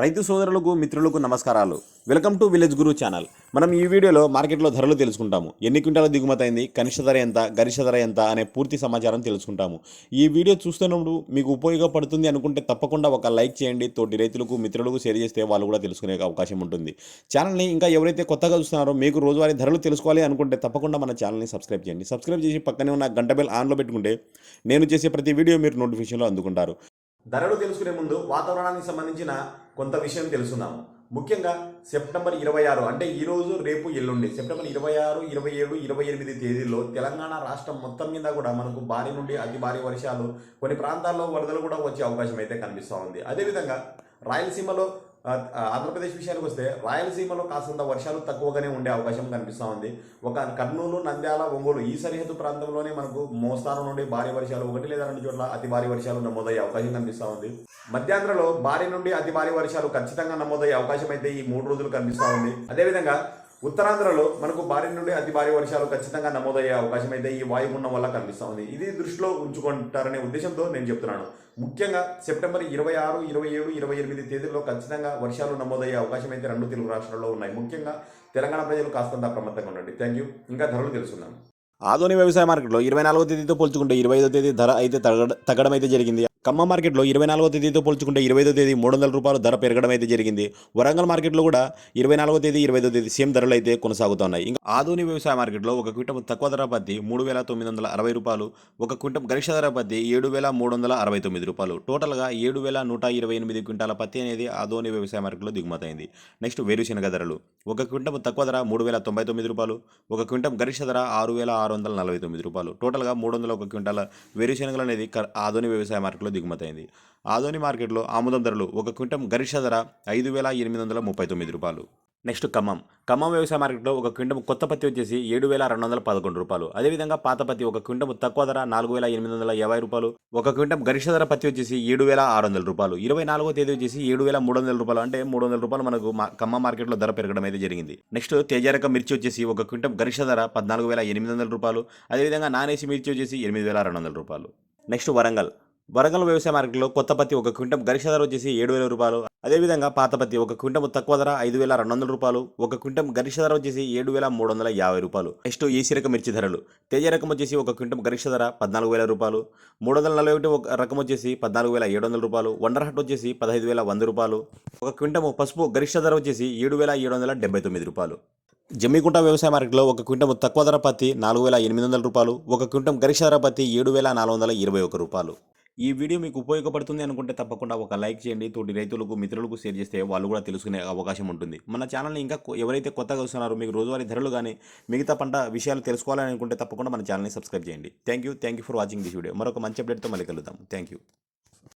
రైతు సోదరులకు మిత్రులకు నమస్కారాలు. Welcome to village guru channel మనం ఈ వీడియోలో మార్కెట్లో ధరలు తెలుసుకుంటాము. ఎన్ని క్వింటాల దిగుమతి అయింది కనిష్ట ధర ఎంత గరిష్ట ధర ఎంత అనే పూర్తి సమాచారం తెలుసుకుంటాము. ఈ వీడియో చూస్తున్నప్పుడు మీకు ఉపయోగపడుతుంది అనుకుంటే తప్పకుండా ఒక లైక్ చేయండి. తోటి రైతులకు మిత్రులకు షేర్ చేస్తే వాళ్ళు కూడా తెలుసుకునే అవకాశం ఉంటుంది. ఛానల్ని ఇంకా ఎవరైతే కొత్తగా చూస్తున్నారో మీకు రోజువారీ ధరలు తెలుసుకోవాలి అనుకుంటే తప్పకుండా మన ఛానల్ని సబ్స్క్రైబ్ చేయండి. సబ్స్క్రైబ్ చేసి పక్కనే ఉన్న గంట బెల్ ఆన్లో పెట్టుకుంటే నేను చేసే ప్రతి వీడియో మీరు నోటిఫికేషన్లో అందుకుంటారు. ధరలు తెలుసుకునే ముందు వాతావరణానికి సంబంధించిన కొంత విషయం తెలుసుకుందాము ముఖ్యంగా సెప్టెంబర్ ఇరవై ఆరు అంటే ఈరోజు రేపు ఎల్లుండి. సెప్టెంబర్ ఇరవై ఆరు ఇరవై ఏడు ఇరవై ఎనిమిది తేదీల్లో తెలంగాణ రాష్ట్రం మొత్తం మీద కూడా మనకు భారీ నుండి అతి భారీ వర్షాలు కొన్ని ప్రాంతాల్లో వరదలు కూడా వచ్చే అవకాశం అయితే కనిపిస్తూ ఉంది. అదేవిధంగా రాయలసీమలో ఆంధ్రప్రదేశ్ విషయానికి వస్తే రాయలసీమలో కాసంత వర్షాలు తక్కువగానే ఉండే అవకాశం కనిపిస్తూ ఉంది. ఒక కర్నూలు నంద్యాల ఒంగోలు ఈ సరిహద్దు ప్రాంతంలోనే మనకు మోస్తారు నుండి భారీ వర్షాలు ఒకటి లేదా రెండు చోట్ల అతి భారీ వర్షాలు నమోదయ్యే అవకాశం కనిపిస్తూ ఉంది. మధ్యాంధ్రలో భారీ నుండి అతి భారీ వర్షాలు ఖచ్చితంగా నమోదయ్యే అవకాశం అయితే ఈ మూడు రోజులు కనిపిస్తూ ఉంది. అదేవిధంగా ఉత్తరాంధ్రలో మనకు భారీ నుండి అతి భారీ వర్షాలు ఖచ్చితంగా నమోదయ్యే అవకాశం అయితే ఈ వాయుగుండం వల్ల కనిపిస్తూ ఉంది ఇది దృష్టిలో ఉంచుకుంటారనే ఉద్దేశంతో నేను చెప్తున్నాను. ముఖ్యంగా సెప్టెంబర్ ఇరవై ఆరు ఇరవై ఏడు ఇరవై ఎనిమిది తేదీల్లో ఖచ్చితంగా వర్షాలు నమోదయ్యే అవకాశం అయితే రెండు తెలుగు రాష్ట్రాల్లో ఉన్నాయి. ముఖ్యంగా తెలంగాణ ప్రజలు కాస్తంత అప్రమత్తంగా ఉండండి. Thank you. ఇంకా ధరలు తెలుసుకుందాం. ఆధునిక వ్యవసాయ మార్కెట్లో ఇరవై నాలుగో తేదీతో పోల్చుకుంటే ఇరవై ఐదో తేదీ ధర అయితే తగ్గడం అయితే జరిగింది. ఖమ్మం మార్కెట్లో ఇరవై నాలుగో తేదీతో పోల్చుకుంటే ఇరవై తేదీ మూడు వందల రూపాయలు ధర పెరగడం అయితే జరిగింది. వరంగల్ మార్కెట్లో కూడా ఇరవై నాలుగో తేదీ ఇరవై ఐదో తేదీ సేమ్ ధరలు అయితే కొనసాగుతున్నాయి. ఇంకా ఆధుని వ్యవసాయ మార్కెట్లో ఒక క్వింటం తక్కువ ధర పత్తి మూడు వేల తొమ్మిది వందల అరవై రూపాయలు ఒక క్వింటం గరిష్ట ధర పత్తి ఏడు వేల మూడు వందల అరవై తొమ్మిది రూపాయలు. టోటల్గా ఏడు వేల నూట ఇరవై ఎనిమిది క్వింటాల పత్తి అనేది ఆధోని వ్యవసాయ మార్కెట్లో దిగుమతైంది నెక్స్ట్ వేరుశెనగ ధరలు. ఒక క్వింటం తక్కువ ధర మూడు వేల తొంభై తొమ్మిది రూపాయలు ఒక క్వింటం గరిష్ట ధర ఆరు వేల ఆరు వందల నలభై తొమ్మిది రూపాయలు. టోటల్గా మూడు వందల ఒక క్వింటాల వేరుశనగలు అనేది ఆధుని వ్యవసాయ మార్కెట్లో దిగుమతైంది. ఆధోని మార్కెట్లో ఆముదం ధరలు ఒక క్వింటం గరిష్ట ధర ఐదు వేల ఎనిమిది వందల ముప్పై తొమ్మిది రూపాయలు. నెక్స్ట్ ఖమ్మం. ఖమ్మం వ్యవసాయ మార్కెట్లో ఒక క్వింటం కొత్త పత్తి వచ్చేసి ఏడు వేల రెండు వందల పదకొండు రూపాయలు. అదేవిధంగా పాత పత్తి ఒక క్వింటం తక్కువ ధర నాలుగు వేల ఎనిమిది వందల యాభై రూపాయలు. ఒక క్వింటం గరిష్ట ధర పత్తి వచ్చేసి ఏడు వేల ఆరు వందల రూపాయలు. ఇరవై నాలుగో తేదీ వచ్చేసి ఏడు వేల మూడు వందల రూపాయలు. అంటే మూడు వందల రూపాయలు మనకు మా- ఖమ్మం మార్కెట్లో ధర పెరగడం అయితే జరిగింది. నెక్స్ట్ తేజారక మిర్చి వచ్చేసి ఒక క్వింటం గరిష్ట ధర పద్నాలుగు వేల ఎనిమిది వందల రూపాయలు. అదేవిధంగా నాన్ మిర్చి వచ్చేసి ఎనిమిది వేల రెండు వందల రూపాయలు. నెక్స్ట్ వరంగల్. వరంగల్ వ్యవసాయ మార్కెట్లో కొత్త పత్తి ఒక క్వింటం గరిష్ట ధర వచ్చేసి ఏడు వేల రూపాయలు. అదేవిధంగా పాత పత్తి ఒక క్వింటం తక్కువ ధర ఐదు వేల రెండు వందల రూపాయలు. ఒక క్వింటం గరిష్ట ధర వచ్చేసి ఏడు వేల మూడు వందల యాభై రూపాయలు. నెక్స్ట్ ఏసీ రకం మిర్చి ధరలు. తేజ రకం వచ్చేసి ఒక క్వింటం గరిష్ట ధర పద్నాలుగు వేల రూపాయలు. మూడు వందల నలభై ఒకటి ఒక రకం వచ్చేసి పద్నాలుగు వేల ఏడు వందల రూపాయలు. వండర్ హట్ వచ్చేసి పదహైదు వేల వంద రూపాయలు. ఒక క్వింటం పసుపు గరిష్ట ధర వచ్చేసి ఏడు వేల ఏడు వందల డెబ్బై తొమ్మిది రూపాయలు. జమ్మికుంట వ్యవసాయ మార్కెట్లో ఒక క్వింటం తక్కువ ధర పత్తి నాలుగు వేల ఎనిమిది వందల రూపాయలు. ఒక క్వింటం గరిష్ట ధర పత్తి ఏడు వేల నాలుగు వందల ఇరవై ఒక రూపాయలు. ఈ వీడియో మీకు ఉపయోగపడుతుంది అనుకుంటే తప్పకుండా ఒక లైక్ చేయండి. తోటి రైతులకు మిత్రులకు షేర్ చేస్తే వాళ్ళు కూడా తెలుసుకునే అవకాశం ఉంటుంది. మన ఛానల్ని ఇంకా ఎవరైతే కొత్తగా వస్తున్నారో మీకు రోజువారీ ధరలు కానీ మిగతా పంట విషయాలు తెలుసుకోవాలని అనుకుంటే తప్పకుండా మన ఛానల్ని సబ్స్క్రైబ్ చేయండి. Thank you thank you for watching this video. మరొక మంచి అప్డేట్తో మళ్ళీ కలుద్దాం. Thank you